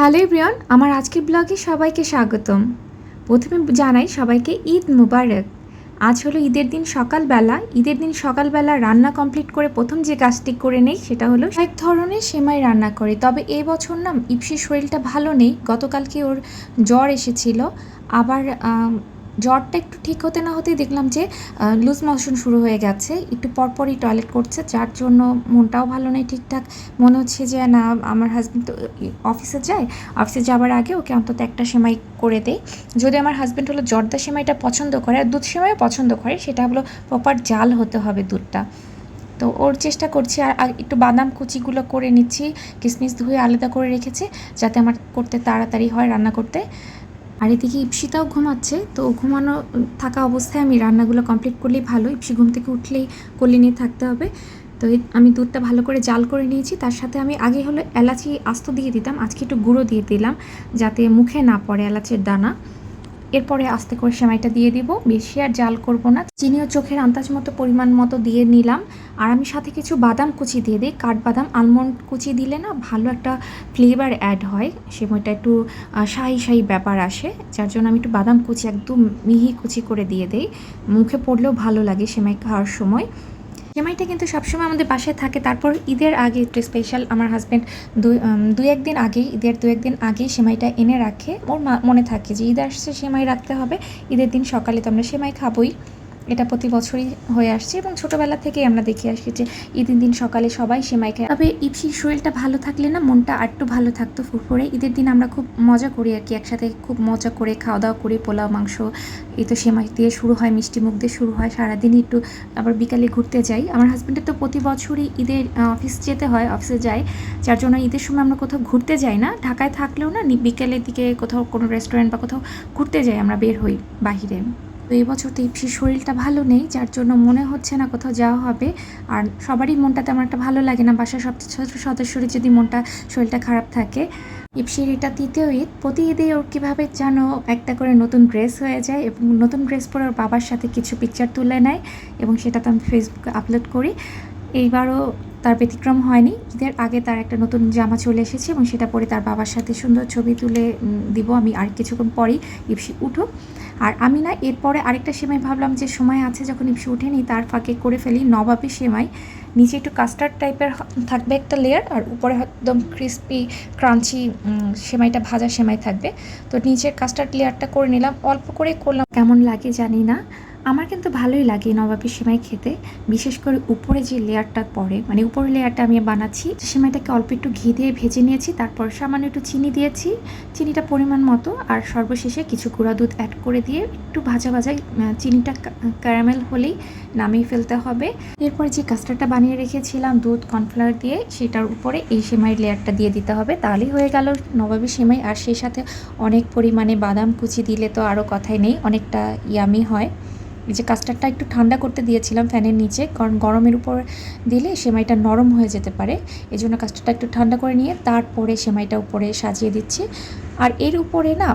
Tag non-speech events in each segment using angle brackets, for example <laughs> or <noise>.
Hello ইব্রিয়ন আমার আজকের ব্লগে সবাইকে স্বাগতম। প্রথমে জানাই সবাইকে ঈদ মুবারক। আজ হলো ঈদের দিন সকালবেলা। ঈদের দিন সকালবেলা রান্না কমপ্লিট করে প্রথম যে কাজটি করে নেই সেটা হলো এক ধরনের সেমাই রান্না করে। তবে এ বছর না ইপসির শরীরটা ভালো নেই। গতকালকে ওর জ্বর এসেছিল। আবার জ্বরটা একটু ঠিক হতে না হতেই দেখলাম যে লুজ মোশন শুরু হয়ে গেছে। একটু পরপরই টয়লেট করছে, যার জন্য মনটাও ভালো নেই ঠিকঠাক। মনে হচ্ছে যে, না, আমার হাজব্যান্ড তো অফিসে যায়। অফিসে যাওয়ার আগে ওকে অন্তত একটা সেমাই করে দেয় যদি আমার হাজব্যান্ড হলো জর্দা সেমাইটা পছন্দ করে, আর দুধ সেমাইও পছন্দ করে, সেটা হলো প্রপার জাল হতে হবে দুধটা। তো ওর চেষ্টা করছি, আর একটু বাদাম কুচিগুলো করে নিচ্ছি কিশমিশ ধুয়ে আলাদা করে রেখেছি, যাতে আমার করতে তাড়াতাড়ি হয় রান্না করতে। আর এদিকে ইপসিতাও ঘুমাচ্ছে, তো ঘুমানো, থাকা অবস্থায় আমি রান্নাগুলো কমপ্লিট করলেই ভালো। ইপসি ঘুম থেকে উঠলেই কলি নিয়ে থাকতে হবে। তো আমি দুধটা ভালো করে জাল করে নিয়েছি। তার সাথে আমি আগে হলো এলাচি আস্ত দিয়ে দিতাম, আজকে একটু গুঁড়ো দিয়ে দিলাম, যাতে মুখে না পড়ে এলাচের দানা। এরপরে আস্তে করে সেমাইটা দিয়ে দিব। বেশি আর জাল করব না। চিনিও চোখের আন্দাজ মতো, পরিমাণ মতো দিয়ে নিলাম। আর আমি সাথে কিছু বাদাম কুচি দিয়ে দিই। কাঠবাদাম আলমন্ড কুচি দিলে না ভালো একটা ফ্লেভার অ্যাড হয়। সেমাইটা একটু শাহি শাহি ব্যাপার আসে। যার জন্য আমি একটু বাদাম কুচি, একদম মিহি কুচি করে দিয়ে দেই। মুখে পড়লেও ভালো লাগে সেমাই খাওয়ার সময়। সেমাইটা কিন্তু সবসময় আমাদের বাসায় থাকে। তারপর ঈদের আগে একটু স্পেশাল আমার হাজব্যান্ড দুই একদিন আগেই, ঈদের দু একদিন আগেই সেমাইটা এনে রাখে। ওর মনে থাকে যে ঈদ আসছে, সেমাই রাখতে হবে। ঈদের দিন সকালে তো আমরা সেমাই খাবোই। এটা প্রতি বছরই হয়ে আসছে এবং ছোটোবেলা থেকেই আমরা দেখে আসছি যে ঈদের দিন সকালে সবাই সেমাই খায় তবে ইপসির শরীরটা ভালো থাকলে না মনটা আরটু ভালো থাকতো ফুরফুরে। ঈদের দিন আমরা খুব মজা করি আর কি, একসাথে খুব মজা করে খাওয়া দাওয়া করি, পোলাও, মাংস, এই তো সেমাই দিয়ে শুরু হয়, মিষ্টি মুখ দিয়ে শুরু হয়, সারাদিনই একটু আবার বিকালে ঘুরতে যাই। আমার হাজব্যান্ডের তো প্রতি বছরই ঈদের অফিস যেতে হয় অফিসে যায়, যার জন্য ঈদের সময় আমরা কোথাও ঘুরতে যাই না। ঢাকায় থাকলেও নি- বিকেলের দিকে কোথাও কোনো রেস্টুরেন্ট বা কোথাও ঘুরতে যাই আমরা বের হই বাহিরে। তো এবছর বছর তো ইপসির শরীরটা ভালো নেই, যার জন্য মনে হচ্ছে না কোথাও যাওয়া হবে। আর সবারই মনটা তেমন একটা ভালো লাগে না, বাসার সব সদস্যরই যদি মনটা, শরীরটা খারাপ থাকে। ইপসির এটা তৃতীয় ঈদ, প্রতি ঈদে ওর কীভাবে যেন একটা করে নতুন ড্রেস হয়ে যায় এবং নতুন ড্রেস পরে ওর বাবার সাথে কিছু পিকচার তুলে নেয় এবং সেটা তো আমি ফেসবুকে আপলোড করি। এইবারও তার ব্যতিক্রম হয়নি, ঈদের আগে তার একটা নতুন জামা চলে এসেছে এবং সেটা পরে তার বাবার সাথে সুন্দর ছবি তুলে দিব। আমি আর কিছুক্ষণ পরেই ইপসি উঠুক। আর আমি না এরপরে আরেকটা সেমাই ভাবলাম যে সময় আছে, যখন ইপসি উঠেনি তার ফাঁকে করে ফেলি নবাবি সেমাই। নিচে একটু কাস্টার্ড টাইপের থাকবে একটা লেয়ার আর উপরে একদম ক্রিস্পি ক্রাঞ্চি সেমাইটা ভাজা সেমাই থাকবে। তো নিচের কাস্টার্ড লেয়ারটা করে নিলাম, অল্প করে করলাম। কেমন লাগে জানি না। আমার কিন্তু ভালোই লাগে নবাবি সেমাই খেতে, বিশেষ করে উপরে যে লেয়ারটা পড়ে মানে উপরের লেয়ারটা আমি বানাচ্ছি। সেমাইটাকে অল্প একটু ঘি দিয়ে ভেজে নিয়েছি, তারপর সামান্য একটু চিনি দিয়েছি। চিনিটা পরিমাণ মতো, আর সর্বশেষে কিছু গুঁড়া দুধ অ্যাড করে দিয়ে একটু ভাজা ভাজা চিনিটা ক্যারামেল হলেই নামিয়ে ফেলতে হবে। এরপর যে কাস্টার্ডটা বানিয়ে রেখেছিলাম দুধ কর্নফ্লাওয়ার দিয়ে, সেটার উপরে এই সেমাইয়ের লেয়ারটা দিয়ে দিতে হবে। তাহলেই হয়ে গেল নবাবী সেমাই, আর সেই সাথে অনেক পরিমাণে বাদাম কুচি দিলে তো আরও কথাই নেই, অনেকটা ইয়ামি হয়। যে কাস্টার্ডটা একটু ঠান্ডা করতে দিয়েছিলাম ফ্যানের নিচে, কারণ গরমের উপর দিলে সেমাইটা নরম হয়ে যেতে পারে। এই জন্য কাস্টার্ডটা একটু ঠান্ডা করে নিয়ে তারপরে সেমাইটা উপরে সাজিয়ে দিচ্ছি। আর এর উপরে না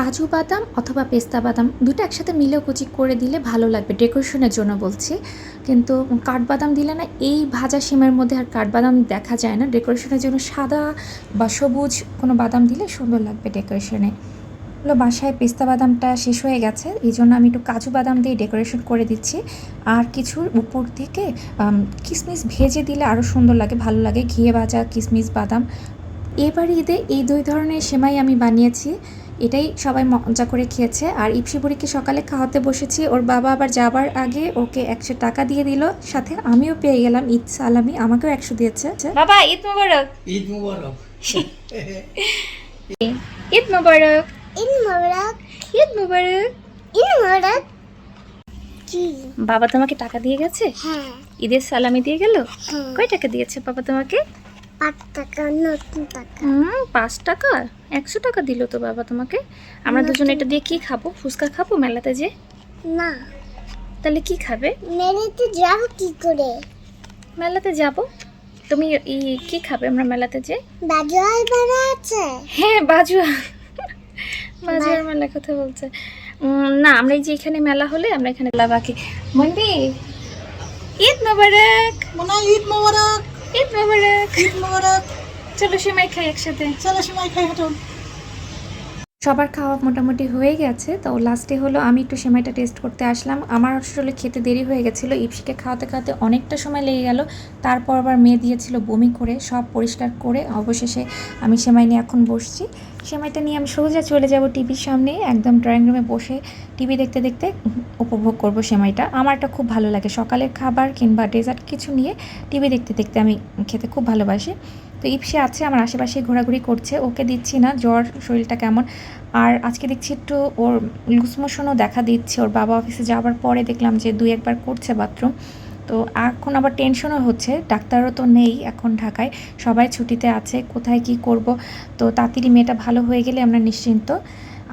কাজু বাদাম অথবা পেস্তা বাদাম দুটো একসাথে মিলেও কুচি করে দিলে ভালো লাগবে, ডেকোরেশনের জন্য বলছি। কিন্তু কাঠবাদাম দিলে না, এই ভাজা সিমের মধ্যে আর কাঠবাদাম দেখা যায় না। ডেকোরেশনের জন্য সাদা বা সবুজ কোনো বাদাম দিলে সুন্দর লাগবে ডেকোরেশনে। হলো বাসায় পেস্তা বাদামটা শেষ হয়ে গেছে এই জন্য আমি একটু কাজু বাদাম দিয়ে ডেকোরেশন করে দিচ্ছি। আর কিছুর উপর থেকে কিশমিশ ভেজে দিলে আরও সুন্দর লাগে ভালো লাগে ঘিয়ে ভাজা কিশমিশ বাদাম। এবার ঈদে এই দুই ধরনের সেমাই আমি বানিয়েছি এটাই সবাই মজা করে খেয়েছে। আর ইপসি বুড়িকে সকালে খাওয়াতে বসেছি ওর বাবা আবার যাবার আগে ওকে একশো টাকা দিয়ে দিল সাথে আমিও পেয়ে গেলাম ঈদ সালামি আমাকেও একশো দিয়েছে। বাবা ঈদ মোবারক। ঈদ মুবারক। <laughs> ঈদ মোবারক। ঈদ মোবারক ঈদ মোবারক বাবা তোমাকে টাকা দিয়ে গেছে? হ্যাঁ। ঈদের সালামি দিয়ে গেল? হ্যাঁ। কয় টাকা দিয়েছে বাবা তোমাকে? পাঁচ টাকা নতুন টাকা। হুম পাঁচ টাকা? একশো টাকা দিল তো বাবা তোমাকে। আমরা দুজন এটা দিয়ে কি খাব? ফুচকা খাব মেলাতে যে না। তাহলে কি খাবে? মেলাতে যাও কি করে? মেলাতে যাব। তুমি কি খাবে আমরা মেলাতে যে বানা আছে। হ্যাঁ বাজুয়া বাজুয়ার মেলা কথা বলছে। না আমরা এই যে এখানে মেলা হলে আমরা এখানে বাকি। মন্দি ঈদ মোবারক। মনে হয় ঈদ মুবারক। ঈদ মোবারক। ঈদ মুবারক। চলো সেমাই খাই একসাথে। চলো সময় খাই হাঁটো। সবার খাওয়া মোটামুটি হয়ে গেছে। তো লাস্টে হলো আমি একটু সেমাইটা টেস্ট করতে আসলাম। আমার আসলে খেতে দেরি হয়ে গেছিল। ইপসিকে খাওয়াতে খাওয়াতে অনেকটা সময় লেগে গেল। তারপর আবার মেয়ে দিয়েছিল বমি করে সব পরিষ্কার করে অবশেষে আমি সেমাই নিয়ে এখন বসছি। সেমাইটা নিয়ে আমি সোজা চলে যাব টিভির সামনে, একদম ড্রয়িং রুমে বসে টিভি দেখতে দেখতে উপভোগ করব সেমাইটা আমারটা খুব ভালো লাগে। সকালের খাবার কিংবা ডেজার্ট কিছু নিয়ে টিভি দেখতে দেখতে আমি খেতে খুব ভালোবাসি। তো ইপসে আছে, আমার আশেপাশে ঘোরাঘুরি করছে, ওকে দিচ্ছি না, জ্বর শরীরটা কেমন। আর আজকে দেখছি একটু ওর লুজ মোশনও দেখা দিচ্ছে। ওর বাবা অফিসে যাওয়ার পরে দেখলাম যে দুই একবার করছে বাথরুম তো এখন আবার টেনশনও হচ্ছে, ডাক্তারও তো নেই এখন ঢাকায়, সবাই ছুটিতে আছে, কোথায় কি করব? তো তাড়াতাড়ি মেয়েটা ভালো হয়ে গেলে আমরা নিশ্চিন্ত।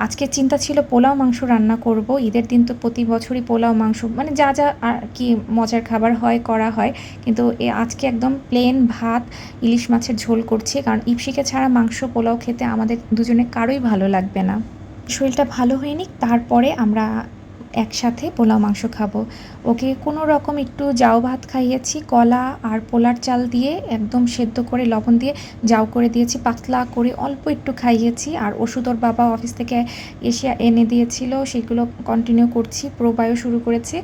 আজকে চিন্তা ছিল পোলাও মাংস রান্না করব, ঈদের দিন তো প্রতি বছরই পোলাও মাংস মানে যা যা আর কি মজার খাবার হয়, করা হয়, কিন্তু এ আজকে একদম প্লেন ভাত, ইলিশ মাছের ঝোল করছি, কারণ ইপসিকে ছাড়া মাংস, পোলাও খেতে আমাদের দুজনে কারোই ভালো লাগবে না। শরীরটা ভালো হয়নি তারপরে আমরা একসাথে পোলাও মাংস খাব। ওকে কোনো রকম একটু জাউ ভাত খাইয়েছি, কলা আর পোলার চাল দিয়ে একদম সেদ্ধ করে লবণ দিয়ে জাউ করে দিয়েছি, পাতলা করে অল্প একটু খাইয়েছি। আর ওষুধ ওর বাবা অফিস থেকে এসে এনে দিয়েছিল, সেগুলো কন্টিনিউ করছি, প্রোবায়ও শুরু করেছি।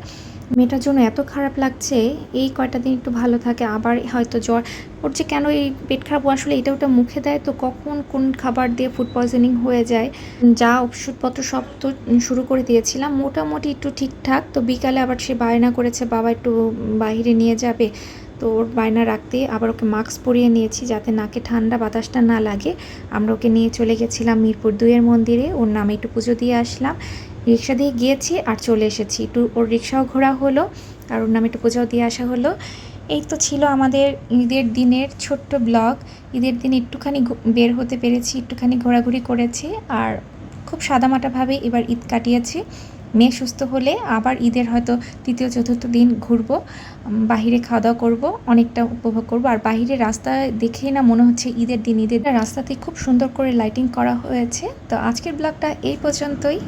মেয়েটার জন্য এত খারাপ লাগছে, এই কয়টা দিন একটু ভালো থাকে, আবার হয়তো জ্বর। ওর যে কেন এই পেট খারাপ আসলে এটা ওটা মুখে দেয়, তো কখন কোন খাবার দিয়ে ফুড পয়জনিং হয়ে যায়? যা ওষুধপত্র সব তো শুরু করে দিয়েছিলাম, মোটামুটি একটু ঠিকঠাক। তো বিকালে আবার সে বায়না করেছে, বাবা একটু বাইরে নিয়ে যাবে। তো ওর বায়না রাখতে আবার ওকে মাস্ক পরিয়ে নিয়েছি, যাতে নাকে ঠান্ডা বাতাসটা না লাগে। আমরা ওকে নিয়ে চলে গেছিলাম মিরপুর দুইয়ের মন্দিরে, ওর নামে একটু পুজো দিয়ে আসলাম। রিক্সা দিয়ে গিয়েছি আর চলে এসেছি। একটু ওর রিক্সাও ঘোরা হলো আর ওর নামে একটু পুজোও দিয়ে আসা হলো। এই তো ছিল আমাদের ঈদের দিনের ছোট্ট ব্লগ। ঈদের দিন একটুখানি বের হতে পেরেছি, একটুখানি ঘোরাঘুরি করেছি আর খুব সাদামাটাভাবে এবার ঈদ কাটিয়েছি। মেয়ে সুস্থ হলে আবার ঈদের হয়তো তৃতীয়, চতুর্থ দিন ঘুরবো বাহিরে খাওয়া দাওয়া করব, অনেকটা উপভোগ করব। আর বাহিরে রাস্তা দেখেই না মনে হচ্ছে ঈদের দিন, ঈদের রাস্তাতে খুব সুন্দর করে লাইটিং করা হয়েছে। তো আজকের ব্লগটা এই পর্যন্তই।